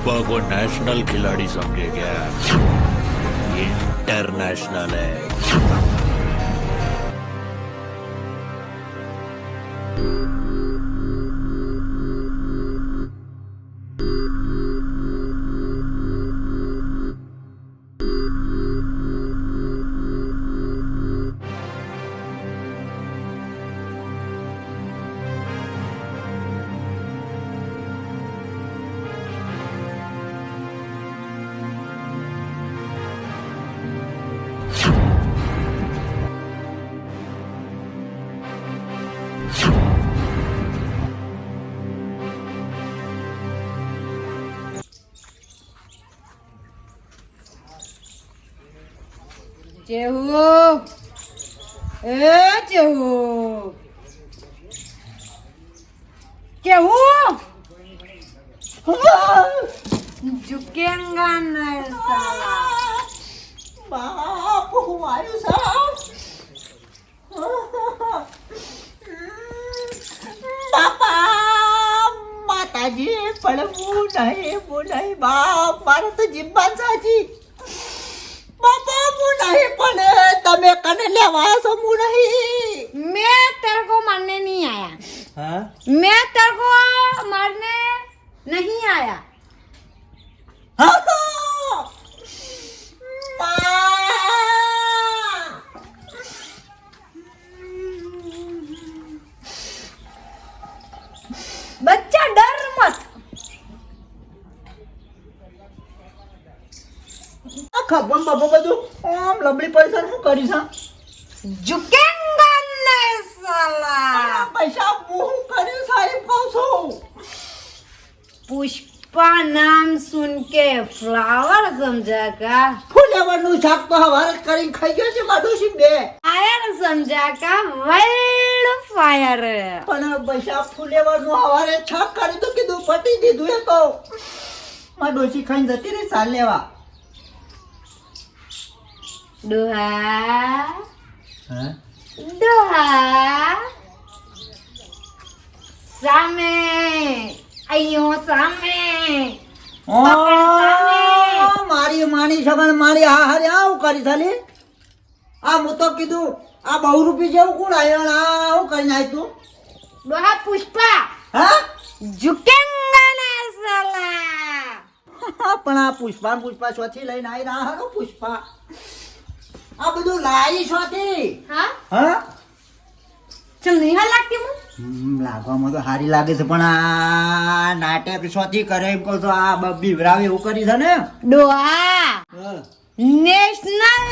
पुष्पा को नेशनल खिलाड़ी समझे क्या इंटरनेशनल है જેવું એ ચેહુ ચેહુ झुकेंगा આવ્યું બાપા માતાજી પણ હું નહીં હું નહીં, બાપ, મારે તો જીવન સાચી બાપા હું નહીં પણ તમે કને લેવા સમુ નહીં? મેં તરકો મારને નહીં આયા. હા? મેં તરકો મારને નહીં આયા. હા. ખબર બબો બધું. ઓમ લબડી પૈસા શું કરી છે જુકેંગને સલા? પૈસા બહુ કર્યું સાહેબ કહું પુષ્પા નામ સુન કે ફ્લાવર સમજા કા? ફૂલેવરનું શાક તો હવારે કરીને ખાઈ ગયો છે માડુસી બે. ફાયર સમજા કા? વાઇલ્ડ ફાયર પણ પૈસા ફૂલેવરનું હવારે છાક કરી તો કીધું પટી દીધું એ તો. માડુસી ખાઈને જતી રહી સાલ લેવા. ડોહા હા ડોહા સામે અયો સામે ઓ મારી માણી સગન મારી આ હારે આવું કરી થાલી આ મુ તો કીધું આ બહુ રૂપિયા જેવું કોણ આવ્યો આવું કરીને આવ્યું તું ડોહા પુષ્પા હા ઝુકેંગાના સલા પણ આ પુષ્પા પુષ્પા સ્વથી લઈને આવી ના હારો પુષ્પા આ બધું લાવી છોથી હા? હા? ચલ નહીં હાલ લાગતી હું લાગવામાં તો સારી લાગે છે પણ આ નાટક શોથી કરે એમ કહો તો આ બબ્બી વરાવે એવું કરી છે ને? ડોહા નેશનલ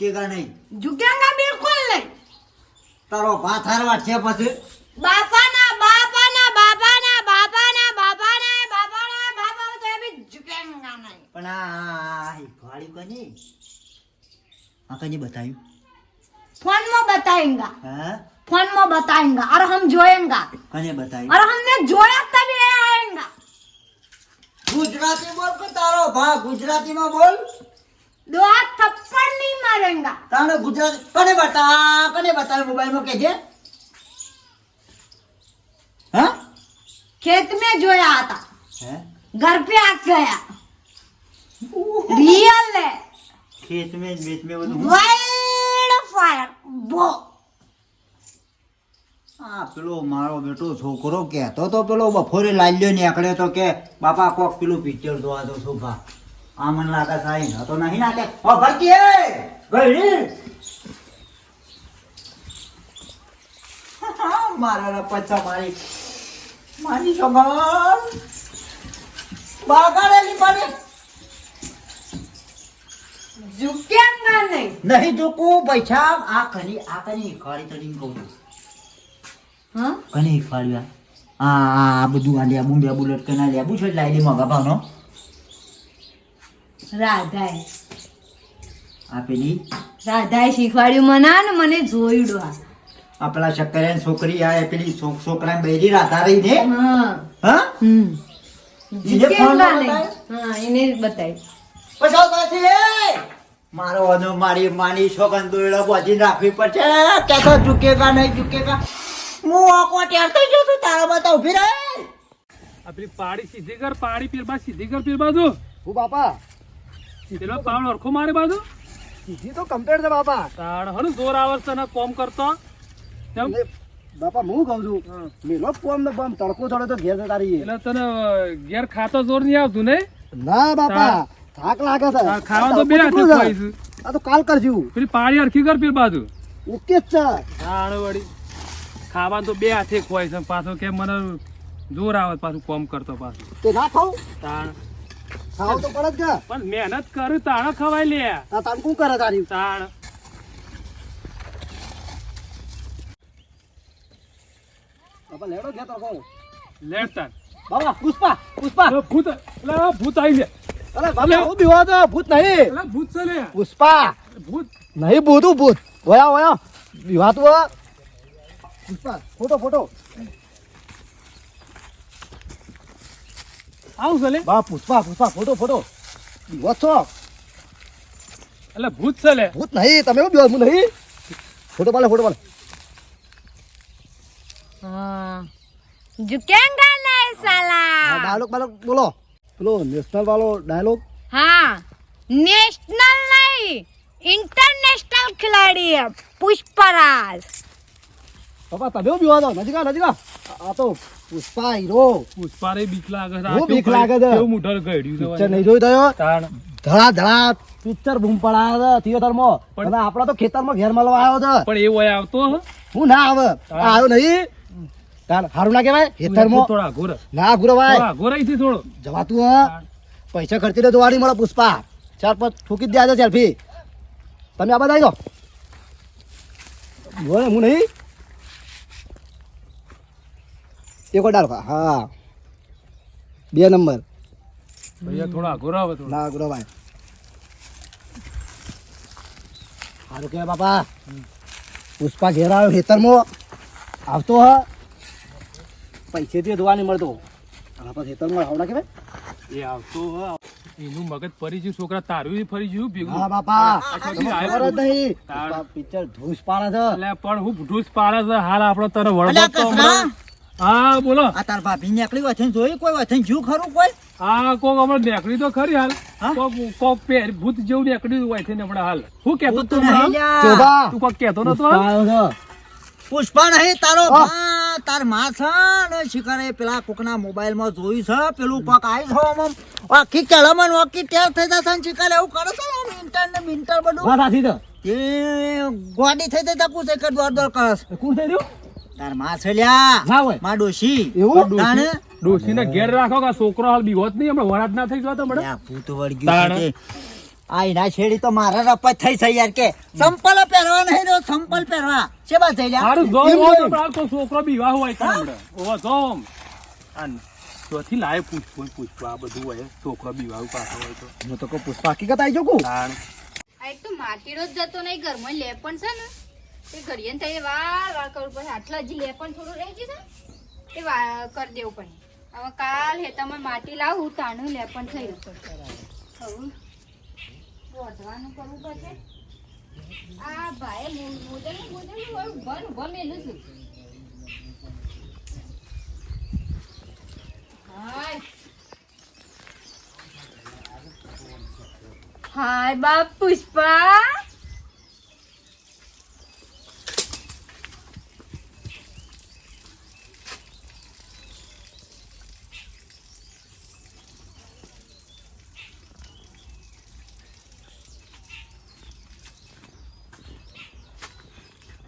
ઝુકેગા નહીં. ઝુકેગા બિલકુલ નહીં. તારો ભાત હારવા છે પછી? બાપાના બાપાના બાપાના બાપાના બાપાના બાપાના બાપા તો એ બી ઝુકેગા નહીં. પણ આ ગાડી કોની આ કને બતાયું? ફોનમાં બતાયેંગા. હા? ફોનમાં બતાયેંગા. અરે હમ જોયેંગા. કને બતાયું? અરે હમને જોયા તબી આયેંગા. ગુજરાતી બોલ કે તારો ભા ગુજરાતીમાં બોલ? दो हाथ थप्पड़ नहीं मारेगा તારે ગુજરાત કને બતા કને બતાવ્યું મોબાઈલમાં કહેજે હા खेत में जोया था હે घर पे आ गया रियल है ખેત મેં બેત મેં બધું वाइल्ड फायर वो આ પેલો મારો બેટો છોકરો કહેતો તો પેલો બફોરે લાલ્યો નીકળ્યો તો કે બાપા કોક પેલું પિક્ચર જોવા દો શોભા આ મને લાગે સાઈ ન તો નહીં નાખે. ઓ ભરતી એ ગળી મારા પચ્છા મારી. મારી સમાન બાગાડેલી પાણી ઝુક્યા નહીં. નહીં ઝુકું પૈસા આ કરી આ કરી ખાડી તરીને કહું છું. હા? કને ખાડ્યા આ. બધું આ લેબુ લેબુ લટકે ના લેબુ છે એટલે આઈડી મગા ભાવનો રાધાએ. આપેલી રાધાએ શીખવાડ્યું મને ને મને જોયું ડોહા આ પેલા શક્કરિયાની છોકરી આ પેલી છો- છોકરાની બૈરી રાધા રહી ને? હા. હા? એને જ બતાવી પછી પાછી, મારો અનુ મારી માની છોકન દોયડો બોધીને રાખવી પડશે. કેતો ઝુકેગા નહીં ઝુકેગા. હું આંખો ટેર થઈ છું તારા બતા ઊભી રહે. આપણી પાડી સીધી કર પાડી પીરબા સીધી કર પીરબા બાજુ. હું બાપા પેલો પાવડો અરખો મારે બાજુ? ઈ તો કમ્પેર છે બાપા. તાણ હણ જોર આવશે ને કોમ કરતો. બાપા હું કહું છું મેલો કોમ ને બમ તડકો થોડો તો ઘેર તારી એટલે તને ઘેર ખાતો જોર નહીં આવતું ને? ના બાપા થાક લાગે છે. ખાવા તો બે હાથે છે. આ તો કાલ કરજો. પેલી પાળી અરખી કર પેલી બાજુ. ઓકે જ છે. તાણ વળી. ખાવા તો બે હાથે ખવાય છે. પાછો કે મને જોર આવે પાછું કોમ કરતો પાછું. તે ના ખાવ તાણ. ખાવ તો પડે જ કે. પણ મહેનત કરું તાણ ખવાય લે. આ તાન શું કરે તારી? તાણ. બાપા લેડો ઘેર તડકો લેડ તાણ બાબા પુષ્પા. પુષ્પા ભૂત અલા ભૂત આવી લે. અરે બાબા હું બીવા તો ભૂત નહીં. અલા ભૂત છે લે. પુષ્પા. ભૂત. નહીં ભૂતું ભૂત. ઓયા ઓયા બીવા તો પુષ્પા ફોટો ફોટો. આવું છે લે. બા પૂછવા પૂછવા ફોટો ફોટો. દીવો એટલે ભૂત છે ભૂત નહીં તમે એવું દીવો નહીં? ફોટો પાલે ફોટો પાલે જુકેન ગાલે સાલા? ડાયલોગ બાલોગ બોલો. પેલો નેશનલ વાળો ડાયલોગ. હા. નેશનલ નહીં ઇન્ટરનેશનલ ખેલાડી પુષ્પરાજ. પપ્પા તમે બીવા દો નજીક નજીક. આ. તો પુષ્પા હીરો. પુષ્પારે બીક લાગે છે હું બીક લાગે છે. કેવું મોઢર ગળ્યું છે પિક્ચર નહીં જોઈ થયો ધડા ધડા પિક્ચર બૂમ પડાયો છે થિયેટરમાં. અને આપડા તો ખેતરમાં ઘેર મળવા આવ્યો છે. પણ એવો આવતો હ? ના આવે. આવ્યો નહીં. હારું ના કહેવાય? ખેતરમાં. થોડા ઘોર. ના ગુરો ભાઈ થોડા થી થોડો. જવાતું હ. પૈસા ખર્ચી દે દોવાડી મળે પુષ્પા. ચાર પાંચ ઠોકી જ દે સેલ્ફી તમે આ બધા આવી દો બોલે હું નહીં? એક વાર ડાલ હા. બે નંબર. ભૈયા થોડા ઘોર આવે થોડા. ના ભાઈ સારું કહેવાય બાપા. પુષ્પા ઘેર આવ્યો ખેતરમાં. આવતો હ. પૈસેથી ધોવા નહીં મળતો. અને ખેતરમાં આવડા કહેવાય. એ આવતો હ. એનું મગજ ફરી ગયું છોકરા તારું ફરી ગયું ભેગું. હા બાપા. ખબર જ નહીં. પિક્ચર ધૂસ પાડે છે. એટલે પણ હું ઢૂસ પાડે છે હાલ આપણો તને હમણાં. હા બોલો. આ તાર ભાભી નીકળી હોય છે જોઈ કોઈ હોય છે જીવ ખરું કોઈ? હા કોક હમણાં નેકડી તો ખરી હાલ. હા? કોક કોક પેર ભૂત જેવું નેકડી હોય છે ને હમણાં હાલ. હું કેતો તું તું કોક કેતો નતો? પુષ્પા નહીં તારો તારમાં છે ને શિકારે પેલા કોકના મોબાઈલમાં જોયું છે પેલું પક આવી છે આમ આખી કેળામાં વાકી ટેર થઈ જશે ને શિકારે એવું કરે છે મિન્ટર આમ ઇન્ટર ને બિન્ટર બધું? વાત સાચી તે ગોડી થઈ જતા પૂછે કે દોર દોર કરસ કોણ થઈ રહ્યું તારમાં છે ના હોય. માં ડોશી. એવું? તાણે ડોશીને ઘેર રાખો કે છોકરો હાલ બીવત નહીં હમણાં વરાત ના થઈ ગયો તો લ્યા, ભૂત. છે તે. આ એના છેડી તો મારા રપત થઈ થઈ યાર કે. સંપલ પહેરવા નહીં રહ્યો સંપલ પહેરવા. છે બા થઈ જા હારું જો હોય તો છોકરો બીવા હોય તો હમણાં. ઓવો જોમ અન ચોથી લાય પૂછવું પૂછવું આ બધું હોય છોકરો બીવા પાછો હોય તો. હું તો કહું પુષ્પા હકીકત આવી જોકું આ એક તો માટીનો જ જતો નહીં ઘરમાં લે પણ છે ને. તે ઘડીએ થઈ વાર વાર કરવું પડે. આટલા હજી લે, પણ થોડું રહી જશે એ કરી દેવું પડે. હવે કાલ હે તમે માટી લાવું તાણું લે, પણ થઈ હવે વધવાનું કરવું પડશે. આ ભાઈ મોદલ મોદલ ઊભા મેલું છું. હાય બાપ પુષ્પા.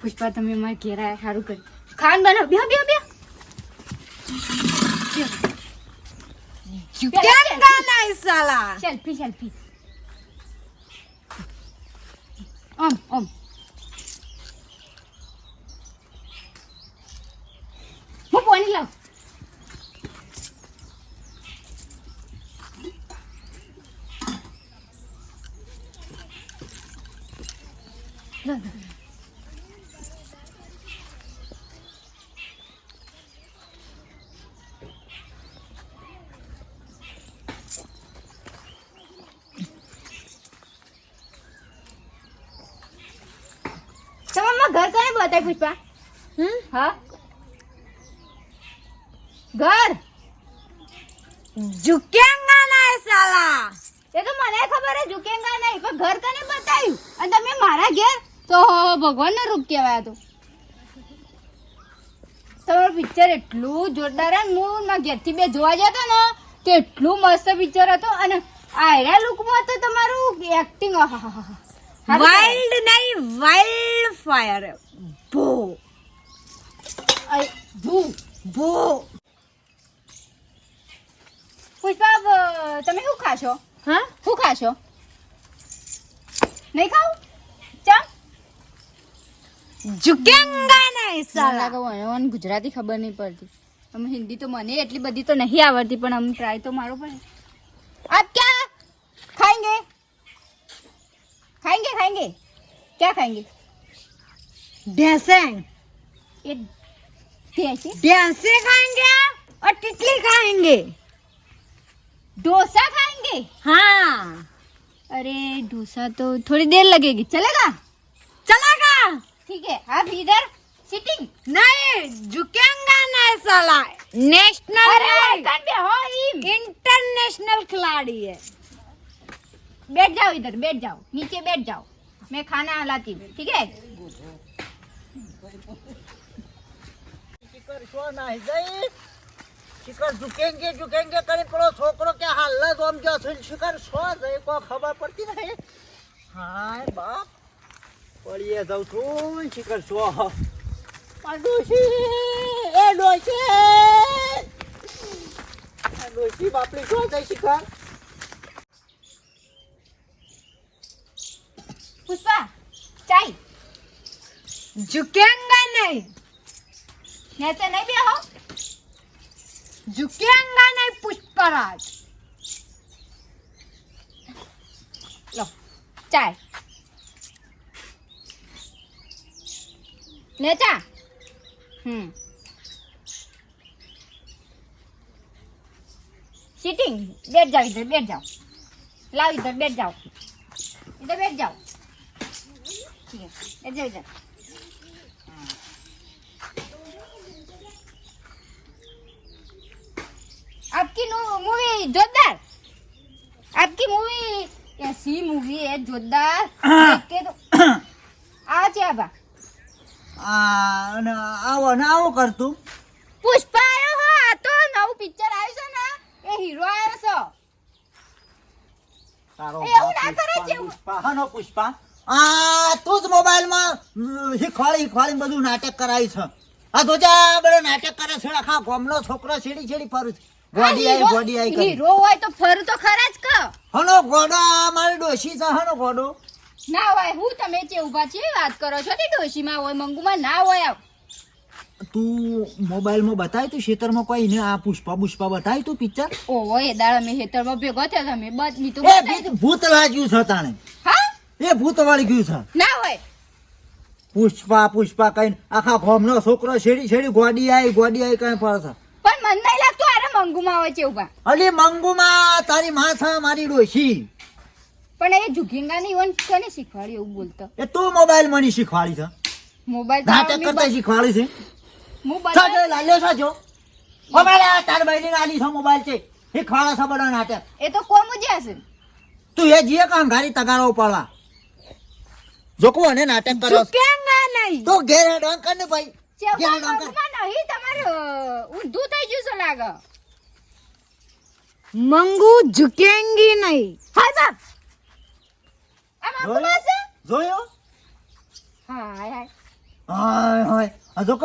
પુષ્પા તમે મારા ઘેર સારું કર્યું ખાન બનાવ. બે બે બે સાલા? સેલ્ફી સેલ્ફી આમ આમ હું પાણી લાવ બતાય પુષ્પા હમ? હા? ઘર? ઝુકેંગા ના સાલા. એ તો મને ખબર હે ઝુકેંગા નહીં પણ ઘર કને બતાવ્યું. અને તમે મારા ઘેર? તો ભગવાનનો રૂપ કહેવાય આ તો. તમારું પિક્ચર એટલું જોરદાર હે ને ઘેરથી બે જોવા જતો ને તો એટલું મસ્ત પિક્ચર હતો. અને આયરા લુકમાં તો તમારું એક્ટિંગ વાઇલ્ડ નહીં વાઇલ્ડ ફાયર ભો. આઈ ભૂ. ભો. પુષ્પા તમે શું ખાશો? હા? શું ખાશો? નહીં ખાવ? ચમ? ઝુકેંગા નહીં સાલા. મને ગુજરાતી ખબર નહીં પડતી. અમે હિન્દી તો મને એટલી બધી તો નહીં આવડતી પણ અમે ટ્રાય તો મારો પણ આપ ક્યાં? ખાએંગે ખાએંગે ખાએંગે ક્યાં ખાએંગે ढेसेंग ये खाएँगे और टिटली खाएँगे। डोसा खाएँगे? हाँ। अरे डोसा तो थोड़ी देर लगेगी। चलेगा? चलेगा। ठीक है आप इधर सिटिंग नहीं झुकेंगा नहीं साला। नेशनल इंटरनेशनल खिलाड़ी है। बैठ जाओ इधर बैठ जाओ। नीचे बैठ जाओ। मैं खाना लाती हूँ ठीक है? કરશો નહીં જઈ શિખર ઝુકેંગે ઝુકેંગે કરી પેલો છોકરો કે હાલ જ આમ જો શિખર શો જઈ કોઈ ખબર પડતી નહીં હા બાપ પડીએ જઉં છું શિખર શો ડોશી એ ડોશી ડોશી બાપડી શો જઈ શિખર પુષ્પા ચાઈ ઝુકેંગા નહીં. नीचे नहीं भी हो झुकेंगा नहीं पुष्पराज लो चाय ले चा हम्म सिटिंग बैठ जाओ इधर बैठ जाओ लाओ इधर बैठ जाओ इधर बैठ जाओ ठीक है बैठ जाओ આપકી મૂવી જોરદાર આપકી મૂવી એસી મૂવી હે જોરદાર કે તો આ છે આબા આ અને આવો ને આવો કરતું પુષ્પા આવ્યો હો આ તો નવું પિક્ચર આવ્યું છે ને એ હીરો આવ્યો છે તારો એવું ના પુષ્પા આ તું જ મોબાઈલમાં હિખવાળી હિખવાળી બધું નાટક કરાવી છે. આ તો જા બધો નાટક કરે છે. આખા ગોમનો છોકરો છેડી છેડી ફરું છે. ગોડી આઈ ગોડી આઈ હીરો હોય તો ફરું તો ખરા જ ક. હનો ગોડો મારી ડોશી છે હનો ગોડો. ના હોય હું તમે જે ઊભા છે વાત કરો છો ને ડોશી માં હોય મંગુ માં ના હોય આવ તું મોબાઈલમાં બતાય તું ખેતરમાં કોઈ ને આ પુષ્પા પુષ્પા બતાય તું પિક્ચર ઓહો એ દાડા મેં હેતરમાં ભેગો થયો તમે બસ મી તો એ ભૂત-. લાગ્યું છે તાણે. હા? એ ભૂત વાળી ગયું છે. ના હોય. પુષ્પા પુષ્પા કઈ આખા ગામનો છોકરો છેડી છેડી ગોડી આઈ ગોડી આઈ કઈ ફરે છે પણ મન નહીં લાગતું અરે મંગુમાં આવે છે ઊભા અલી મંગુમાં તારી માથા મારી ડોશી. પણ એ જુગીંગા ની ઓન કોને શીખવાડી એવું બોલતો? એ તું મોબાઈલ મને શીખવાડી છે. મોબાઈલ નાટક કરતા શીખવાડી છે. મોબાઈલ સાચો લાલ્યો સાચો મોબાઈલ આ તાર બહેની આલી છે મોબાઈલ છે. એ ખાડા છે બધા નાટક એ તો કોમ જ હશે તું એ જીએ કાં ઘારી તગારો ઉપાડવા. જોકો અને નાટક કરો. કે ના નહીં? તો ઘેર ડંકર ભાઈ. ચેવકા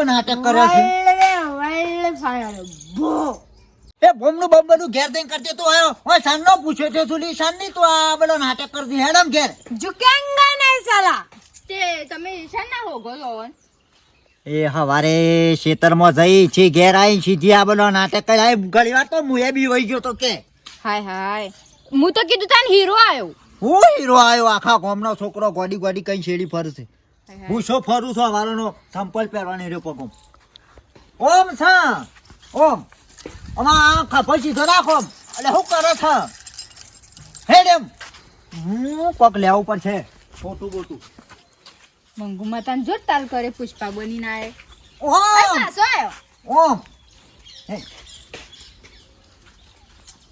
નાટક બધું ઘેર દઈને કરતે આયો. ઓય સાનનો પૂછ્યો છે સુલી સાનની તો નાટક કરતી હેડમ ઘેર. ઝુકેંગા નહીં સાલા. તમે શાના હો ગોલો એ હવારે ખેતરમાં જઈ છે ઘેર આવી સીધી આ બોલો નાટક કરી ઘણી વાર તો મુએ બી વહી ગયો તો કે. હાય હાય. હું તો કીધું તાન હીરો આવ્યો હું હીરો આવ્યો આખા ગામનો છોકરો ગોડી ગોડી કઈ શેડી ફરશે હું શું ફરું છું હવારોનો સંપલ પહેરવાની રહ્યો પગમ. ઓમ છા ઓમ. અમા આખા પછી તો રાખો એટલે શું કરો છો? હેડ એમ હું પગ લેવું પડશે ખોટું બોટું મંગુ માતાને જોર તાલ કરે પુષ્પા ઓમ! પાછો આવ્યો ઓમ!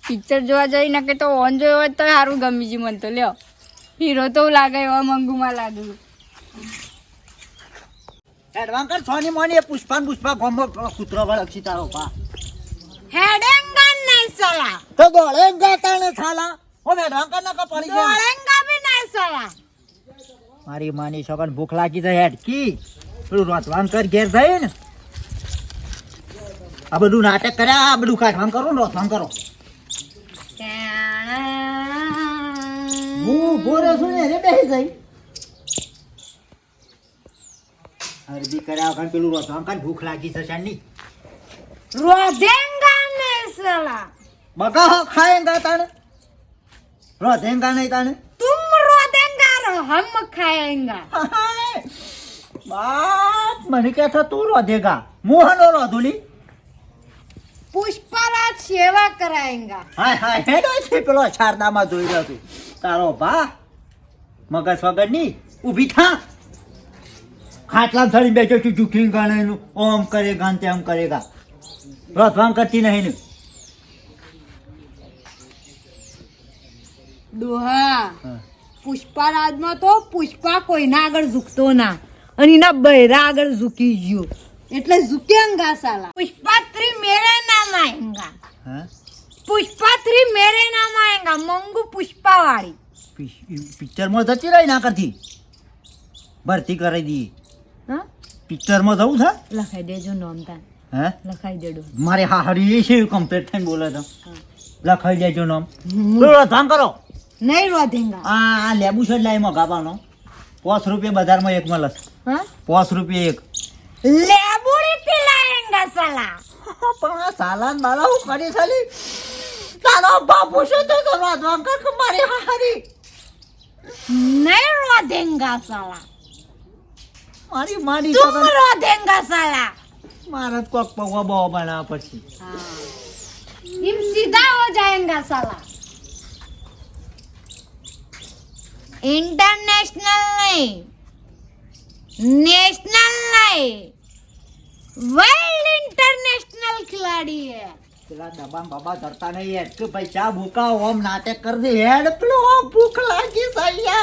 પિક્ચર જોવા જઈ ને કે તો ઓન જોયો હોય તો સારું ગમી જી મને તો લ્યો. હીરો તો લાગે એવા મંગુમાં લાગ્યું એડવાંકર સોની મોની એ પુષ્પા ને પુષ્પા ગોમો કૂતરો વળક્ષી તારો પા. હેડેંગા નહીં સલા. તો ગોળેંગા તાણે થાલા. ઓ એડવાન્કર ના કા પડી ગયા. દોડેંગા ભી નહીં સલા. મારી માની છોકરા ભૂખ લાગી જાય હેડકી. પેલું રોતવામ કર ઘેર જાય ને આ બધું નાટક કર્યા આ બધું કાઠવામ કરો ને રોતવામ કરો. હું ઊભો છું ને રે બેસી જાય અરજી કર્યા વખત પેલું રોતવામ કર ભૂખ લાગી જશે ની રોધેંગા ને સલા. બગા ખાયેંગા તાણે. રોધેંગા નહીં તાણે. हम खाएंगा બાપ મને કે છે તું રોધેગા મોહનો રોધુલી पुष्पराज सेवा कराएंगा હાય હાય હેડો છે પેલો શારદામાં જોઈ રહ્યો છું તારો ભા મગજ વગર ની ઊભી થા ખાટલા થડી બેઠો છું ઝૂકી ગાને એનું ઓમ કરેગા ને તેમ કરેગા રોધવાન કરતી નહીં ને ડોહા હા. પુષ્પારાજમાં તો પુષ્પા કોઈના આગળ ઝૂકતો ના. અને એના બૈરા આગળ ઝૂકી ગયો. એટલે ઝૂકેંગા સાલા પુષ્પા મેરે નામ આયેંગા પુષ્પા મેરે નામ આયેંગા મંગુ પુષ્પા વાળી પિક્ચરમાં જતી રહી ના કરતી? ભરતી કરી દી. પિક્ચરમાં જવું છે? લખાઈ દેજો નામ તા હે? લખાઈ દેડો. મારે હા હરી છે કમ્પ્લીટ થઈને બોલે તો. લખાઈ દેજો નામ. બોલો ધ્યાન કરો. નહીં રોધીંગા આ આ લેબુ છે લાઈ મગાવાનો પાંચ રૂપિયા બજારમાં એક મળે પાંચ રૂપિયા એક. લેબુ રીતી લાઈંગા સાલા. પણ સાલા બાલા હું કરી સાલી તારો બાપુ શું તો તો રોધવા કર મારી હારી. નહીં રોધીંગા સાલા. મારી મારી તું રોધેંગા સાલા. મારા કોક પગવા બહુ બના પછી હા. હિમ સીધા હો જાયેંગા સાલા. ઇન્ટરનેશનલ નહીં નેશનલ નહીં વર્લ્ડ ઇન્ટરનેશનલ ખિલાડી હે પેલા દબાણ બાબા ધરતા નહીં હેડ કે ભાઈ ચા ભૂકા ઓમ નાટક કરી દે હેડ. પેલો ભૂખ લાગી છે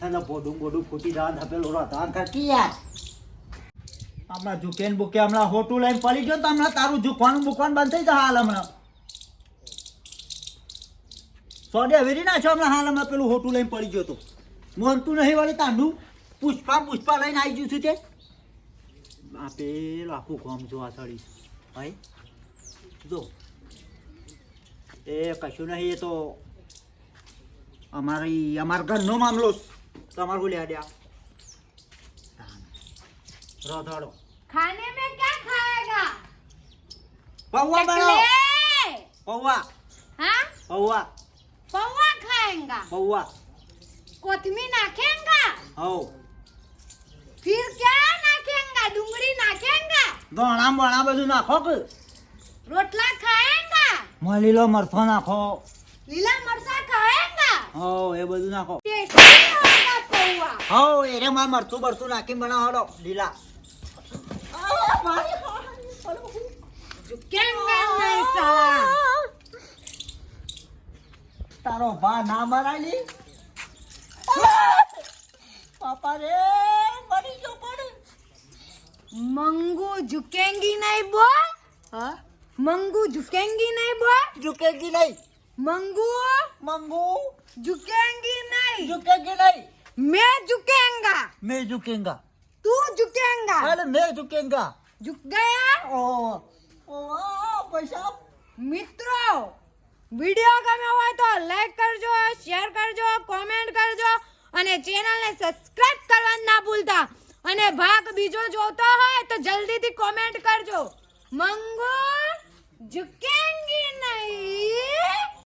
પડવાય છે ને બોડું બોડું ફૂટી જવા ધપેલું રોધવાન કરતી યાર. હમણાં ઝુકેન બુકે હમણાં હોટું લઈને પડી ગયો તો હમણાં તારું ઝુકવાનું બુકવાનું બંધ થઈ જાય હાલ હમણાં. સોડે વેરી ના છો હમણાં હાલ હમણાં પેલું હોટું લઈને પડી ગયો તો? મોનતું નહીં વળી તાંડું? પુષ્પા પુષ્પા લઈને આવી ગયું છું તે. આ પેલું આખું ગામ જોવા આ ભાઈ જો. એ કશું નહીં એ તો અમારી અમારા ઘરનો મામલો. તમારે હું લેડ્યા રોધડો. ખાને મે ક્યા ખાયેગા પૌવા બનાવો. પૌવા. હા? પૌવા. પૌવા ખાएंगा પૌવા. કોથમી નાખેંગા હો ફિર ક્યા નાખેંગા ડુંગળી નાખેંગા ધોણા બોણા બધું નાખો કે? રોટલા ખાયેગા માં લીલો નાખો. લીલા મરચા ખાયેગા હો એ બધું નાખો. હો એરેમાં મરચું બરચું નાખી બનાવો લીલા. તારો ભા ના મરાલી પાપા રે મરી ગયો પણ. મંગુ ઝુકેંગી નહીં બો. હા? મંગુ ઝુકેંગી નહીં બો. ઝુકેંગી નહીં. મંગુ મંગુ? ઝુકેંગી નહીં. ઝુકેંગી નહીં. मैं झुकेंगा મેં ઝુકેંગા तू झुकेंगा અરે મેં ઝુકેંગા झुक गया ઓ ઓ પૈસા મિત્રો વિડિયો ગમ્યો હોય તો લાઈક કરજો શેર કરજો કોમેન્ટ કરજો અને ચેનલને સબસ્ક્રાઇબ કરવાનું ના ભૂલતા અને ભાગ બીજો જોતો હોય તો જલ્દીથી કોમેન્ટ કરજો મંગુ ઝુકે